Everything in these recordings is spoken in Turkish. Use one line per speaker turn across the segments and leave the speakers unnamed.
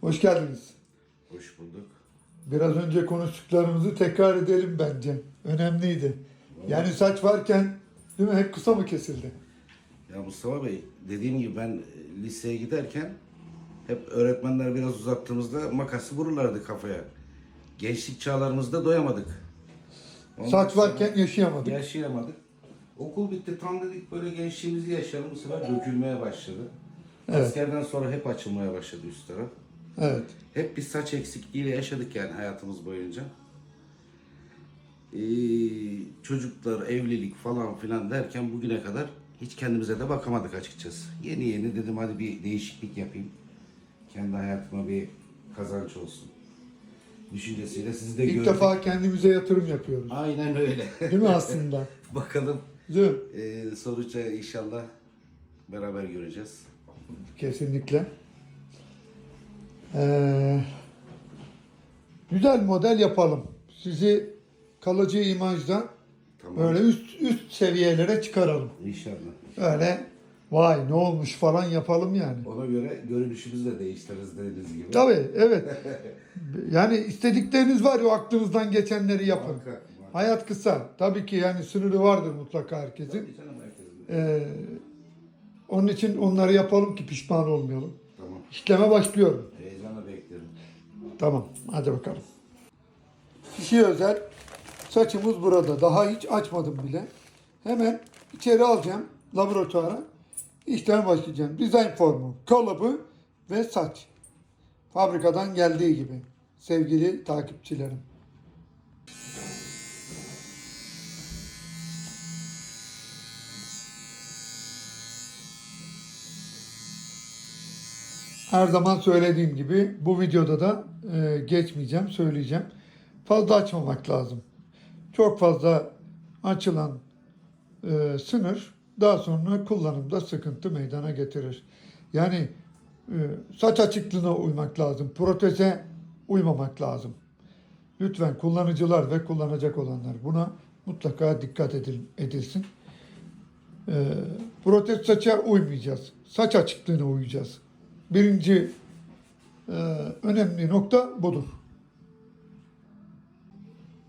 Hoş geldiniz.
Hoş bulduk.
Biraz önce konuştuklarımızı tekrar edelim bence. Önemliydi. Yani saç varken değil mi hep kısa mı kesildi?
Ya Mustafa Bey, dediğim gibi ben e, liseye giderken hep öğretmenler biraz uzattığımızda makası vururlardı kafaya. Gençlik çağlarımızda doyamadık. Ondan
Saç varken yaşayamadık.
yaşayamadık. Okul bitti tam dedik böyle gençliğimizi yaşayalım bu sefer dökülmeye başladı.
Evet.
Askerden sonra hep açılmaya başladı üst taraf.
Evet.
Hep bir saç eksikliğiyle yaşadık yani hayatımız boyunca. Ee, çocuklar, evlilik falan filan derken bugüne kadar hiç kendimize de bakamadık açıkçası. Yeni yeni dedim hadi bir değişiklik yapayım. Kendi hayatıma bir kazanç olsun. Düşüncesiyle sizi de
İlk
gördük.
defa kendimize yatırım yapıyoruz.
Aynen öyle.
Değil mi aslında?
Bakalım
Değil mi?
ee, sonuçta inşallah beraber göreceğiz.
Kesinlikle. Ee, güzel model yapalım. Sizi kalıcı imajdan
Tamam.
böyle üst üst seviyelere çıkaralım.
İnşallah.
Öyle vay ne olmuş falan yapalım yani.
Ona göre görünüşümüzü de değiştiririz dediğiniz gibi.
Tabii evet. Yani istedikleriniz var ya aklınızdan geçenleri yapın.
Muhakkak, muhakkak.
Hayat kısa. Tabii ki yani sınırı vardır mutlaka herkesin.
Tabii canım herkesin.
Ee, onun için onları yapalım ki pişman olmayalım.
Tamam.
İşleme başlıyorum. Tamam hadi bakalım. Kişiye özel saçımız burada. Daha hiç açmadım bile. Hemen içeri alacağım laboratuvara. İşleme başlayacağım. Dizayn formu, kalıbı ve saç. Fabrikadan geldiği gibi. Sevgili takipçilerim. Her zaman söylediğim gibi bu videoda da e, geçmeyeceğim, söyleyeceğim. Fazla açmamak lazım. Çok fazla açılan e, sınır daha sonra kullanımda sıkıntı meydana getirir. Yani e, saç açıklığına uymak lazım. Proteze uymamak lazım. Lütfen kullanıcılar ve kullanacak olanlar buna mutlaka dikkat edil, edilsin. E, protez saça uymayacağız. Saç açıklığına uyacağız. Birinci e, önemli nokta budur.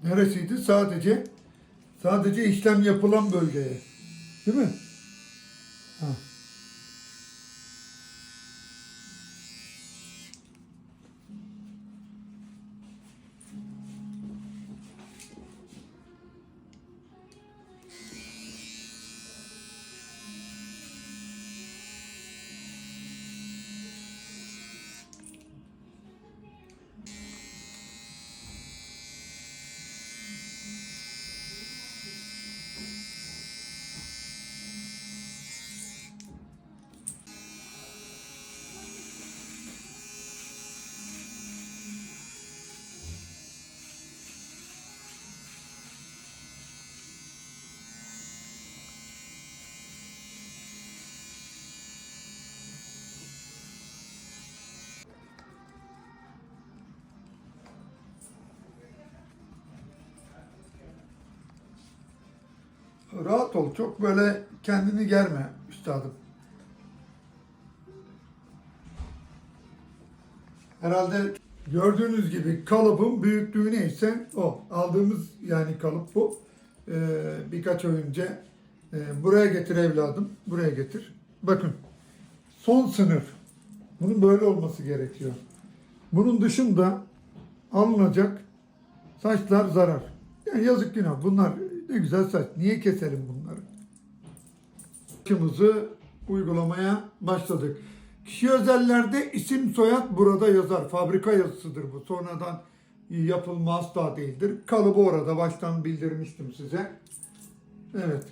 Neresiydi? Sadece sadece işlem yapılan bölgeye. Değil mi? Ha. Rahat ol. Çok böyle kendini germe üstadım. Herhalde gördüğünüz gibi kalıbın büyüklüğü neyse o. Aldığımız yani kalıp bu. Ee, birkaç ay önce e, buraya getir evladım. Buraya getir. Bakın. Son sınıf. Bunun böyle olması gerekiyor. Bunun dışında alınacak saçlar zarar. Yani yazık günah. Bunlar ne güzel saç. Niye keselim bunları? Saçımızı uygulamaya başladık. Kişi özellerde isim soyad burada yazar. Fabrika yazısıdır bu. Sonradan yapılma asla değildir. Kalıbı orada baştan bildirmiştim size. Evet.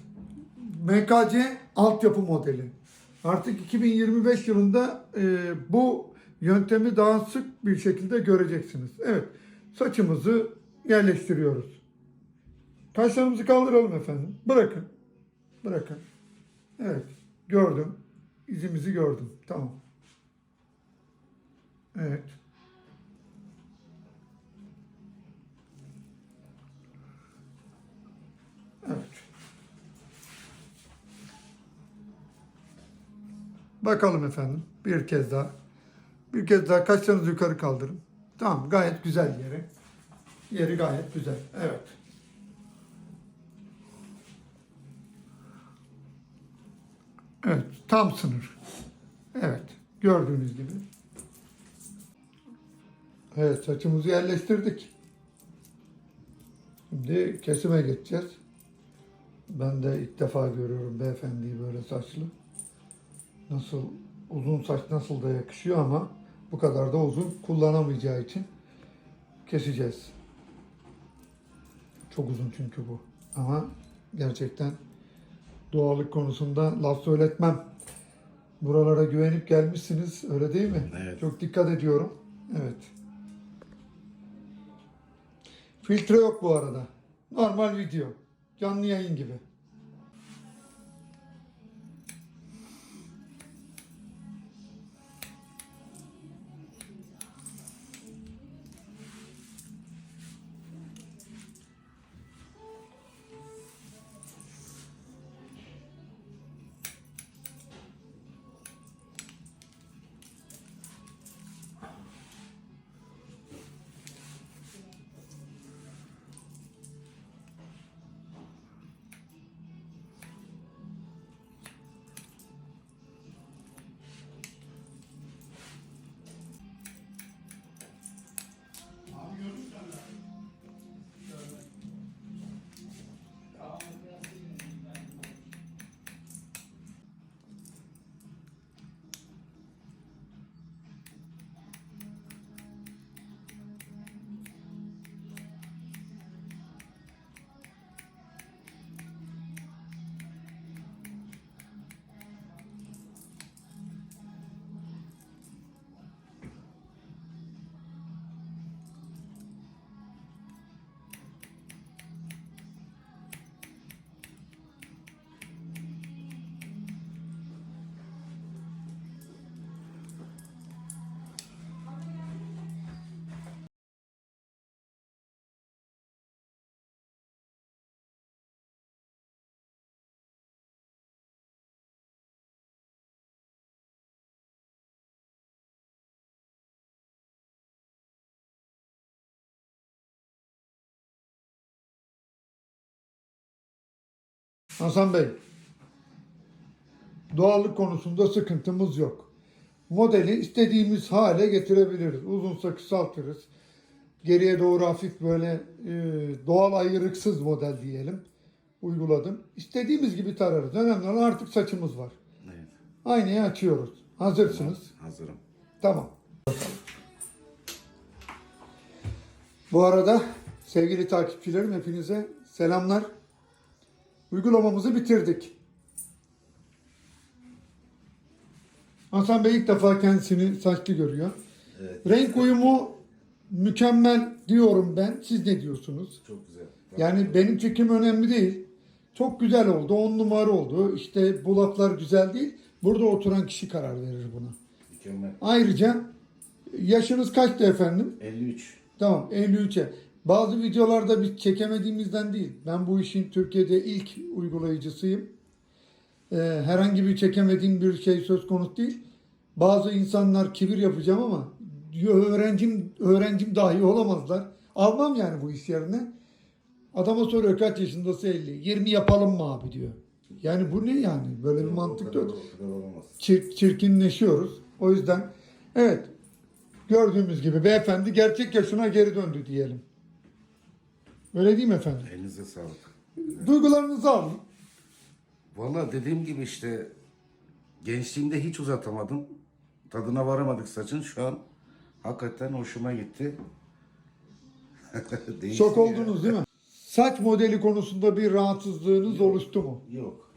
MKC altyapı modeli. Artık 2025 yılında e, bu yöntemi daha sık bir şekilde göreceksiniz. Evet. Saçımızı yerleştiriyoruz. Taşlarımızı kaldıralım efendim. Bırakın. Bırakın. Evet. Gördüm. İzimizi gördüm. Tamam. Evet. Evet. Bakalım efendim. Bir kez daha. Bir kez daha kaşlarınızı yukarı kaldırın. Tamam gayet güzel yeri. Yeri gayet güzel. Evet. Evet tam sınır. Evet gördüğünüz gibi. Evet saçımızı yerleştirdik. Şimdi kesime geçeceğiz. Ben de ilk defa görüyorum beyefendiyi böyle saçlı. Nasıl uzun saç nasıl da yakışıyor ama bu kadar da uzun kullanamayacağı için keseceğiz. Çok uzun çünkü bu. Ama gerçekten doğallık konusunda laf söyletmem. Buralara güvenip gelmişsiniz öyle değil mi?
Evet.
Çok dikkat ediyorum. Evet. Filtre yok bu arada. Normal video. Canlı yayın gibi. Hasan Bey, doğallık konusunda sıkıntımız yok. Modeli istediğimiz hale getirebiliriz. Uzun sakı kısaltırız. Geriye doğru hafif böyle e, doğal ayrıksız model diyelim. Uyguladım. İstediğimiz gibi tararız. Önemli olan artık saçımız var.
Evet.
Aynayı açıyoruz. Hazırsınız.
Hazırım.
Tamam. Bu arada sevgili takipçilerim hepinize selamlar. Uygulamamızı bitirdik. Hasan Bey ilk defa kendisini saçlı görüyor.
Evet.
Renk uyumu mükemmel diyorum ben. Siz ne diyorsunuz?
Çok güzel.
Yani benim çekim önemli değil. Çok güzel oldu. On numara oldu. İşte bu laflar güzel değil. Burada oturan kişi karar verir buna.
Mükemmel.
Ayrıca yaşınız kaçtı efendim?
53.
Tamam 53'e. Bazı videolarda biz çekemediğimizden değil. Ben bu işin Türkiye'de ilk uygulayıcısıyım. Ee, herhangi bir çekemediğim bir şey söz konusu değil. Bazı insanlar kibir yapacağım ama öğrencim öğrencim dahi olamazlar. Almam yani bu iş yerine. Adama soruyor kaç yaşındasın 50. 20 yapalım mı abi diyor. Yani bu ne yani? Böyle bir mantık yok çir- çirkinleşiyoruz. O yüzden evet gördüğümüz gibi beyefendi gerçek yaşına geri döndü diyelim. Öyle değil mi efendim?
Elinize sağlık.
Duygularınızı alın.
Valla dediğim gibi işte gençliğimde hiç uzatamadım. Tadına varamadık saçın. Şu an hakikaten hoşuma gitti.
Şok
ya.
oldunuz değil mi? Saç modeli konusunda bir rahatsızlığınız oluştu mu?
Yok.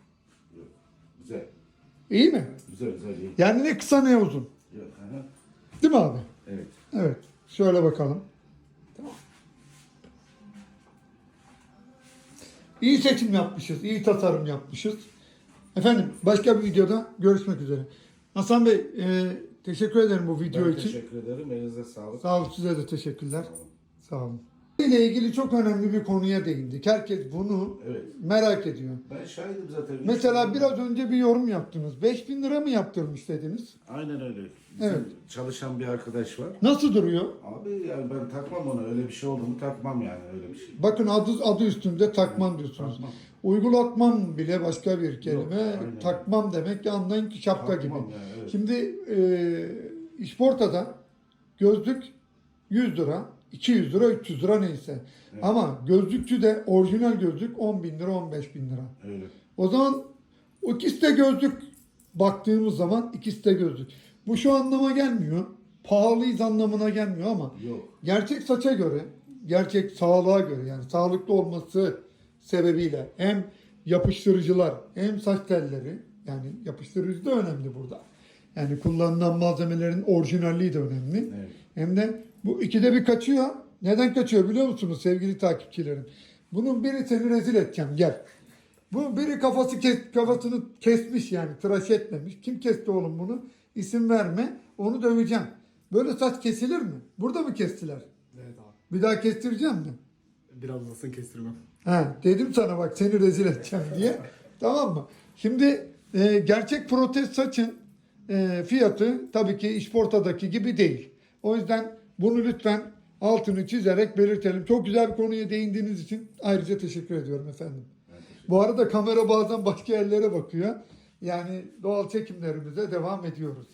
Yok. Güzel.
İyi mi?
Güzel güzel iyi.
Yani ne kısa ne uzun.
Yok. aha.
Değil mi abi?
Evet.
Evet. Şöyle bakalım. İyi seçim yapmışız. iyi tasarım yapmışız. Efendim başka bir videoda görüşmek üzere. Hasan Bey e, teşekkür ederim bu video
Ben
için.
teşekkür ederim. Elinize sağlık.
Sağ olun size de teşekkürler.
Sağ olun.
Sağ olun. İle ilgili çok önemli bir konuya değindik. Herkes bunu
Evet.
merak ediyor.
Ben şahidim zaten.
Mesela biraz önce bir yorum yaptınız. 5000 lira mı yaptırmış dediniz?
Aynen öyle. Bizim
Evet.
çalışan bir arkadaş var.
Nasıl duruyor?
Abi yani ben takmam ona. Öyle bir şey oldu mu takmam yani öyle bir şey.
Bakın adı adı üstünde takmam diyorsunuz.
Takmam.
Uygulatmam bile başka bir kelime.
aynen.
takmam demek ki anlayın ki şapka gibi.
Takmam yani, evet.
Şimdi e, işportada gözlük 100 lira, 200 lira, 300 lira neyse. Ama gözlükçü de orijinal gözlük 10 bin lira, 15 bin lira.
Öyle.
O zaman o ikisi de gözlük baktığımız zaman ikisi de gözlük. Bu şu anlama gelmiyor. Pahalıyız anlamına gelmiyor ama
Yok.
gerçek saça göre, gerçek sağlığa göre yani sağlıklı olması sebebiyle hem yapıştırıcılar hem saç telleri yani yapıştırıcı da önemli burada. Yani kullanılan malzemelerin orijinalliği de önemli.
Evet.
Hem de bu ikide bir kaçıyor. Neden kaçıyor biliyor musunuz sevgili takipçilerim? Bunun biri seni rezil edeceğim gel. Bu biri kafası kes, kafasını kesmiş yani tıraş etmemiş. Kim kesti oğlum bunu? İsim verme. Onu döveceğim. Böyle saç kesilir mi? Burada mı kestiler?
Evet abi.
Bir daha kestireceğim mi?
Biraz uzasın kestirmem.
Ha, dedim sana bak seni rezil edeceğim diye. tamam mı? Şimdi e, gerçek protez saçın e, fiyatı tabii ki işportadaki gibi değil. O yüzden bunu lütfen altını çizerek belirtelim. Çok güzel bir konuya değindiğiniz için ayrıca teşekkür ediyorum efendim. Bu arada kamera bazen başka yerlere bakıyor. Yani doğal çekimlerimize devam ediyoruz.